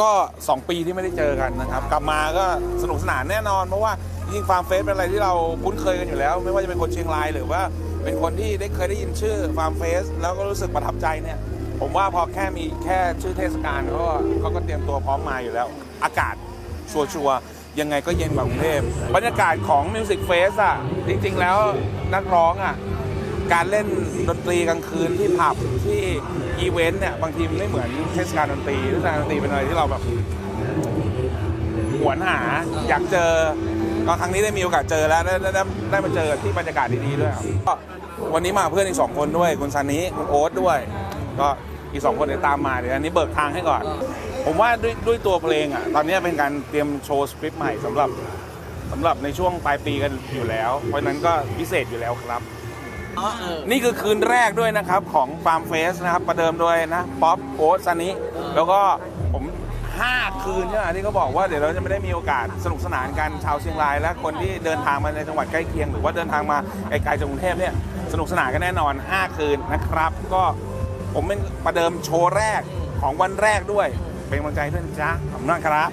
ก็ 2 ปีที่ไม่ได้เจอกันนะครับ กลับมาก็สนุกสนานแน่นอน เพราะว่าจริงฟาร์มเฟสเป็นอะไรที่เราคุ้นเคยกันอยู่แล้ว ไม่ว่าจะเป็นคนเชียงรายหรือว่าเป็นคนที่ได้เคยได้ยินชื่อฟาร์มเฟสแล้วก็รู้สึกประทับใจเนี่ยผมว่าพอแค่มีแค่ชื่อเทศกาลเขาก็เขาก็เตรียมตัวพร้อมมาอยู่แล้ว อากาศชัวร์ๆยังไงก็เย็นกว่ากรุงเทพบรรยากาศของมิวสิกเฟสอะจริงๆแล้วนักร้องอะ การเล่นดนตรีกลางคืนที่ผับที่อีเวนต์เนี่ยบางทีมันไม่เหมือนเทศกาลดนตรีเทศกาลดนตรีเป็นอะไรที่เราแบบหวนหาอยากเจอก็ครั้งนี้ได้มีโอกาสเจอแล้วได้ได้ได้ได้มาเจอที่บรรยากาศดีๆด้วยครับก็วันนี้มาเพื่อนอีกสองคนด้วยคุณซานิคุณโอ๊ตด้วย ก็อีกสองคนเดี๋ยวตามมาเดี๋ยวอันนี้เบิกทางให้ก่อน ผมว่าด้วยด้วยตัวเพลงอะตอนนี้เป็นการเตรียมโชว์สคริปต์ใหม่สำหรับสำหรับในช่วงปลายปีกันอยู่แล้ว เพราะนั้นก็พิเศษอยู่แล้วครับ อ๋อเออ นี่คือคืนแรกด้วยนะครับของฟาร์มเฟสนะครับ ประเดิมโดยนะป๊อปโอ๊ตซันนี้แล้วก็ผม 5 คืนใช่ไหมที่เขาบอกว่าเดี๋ยวเราจะไม่ได้มีโอกาสสนุกสนานกันชาวเชียงราย และคนที่เดินทางมาในจังหวัดใกล้เคียง หรือว่าเดินทางมาไกลๆจากกรุงเทพเนี่ยสนุกสนานกันแน่นอน 5 คืนนะครับ ก็ผมเป็นประเดิมโชว์แรกของวันแรกด้วย เป็นกำลังใจด้วยนะจ๊ะขอบคุณมากครับ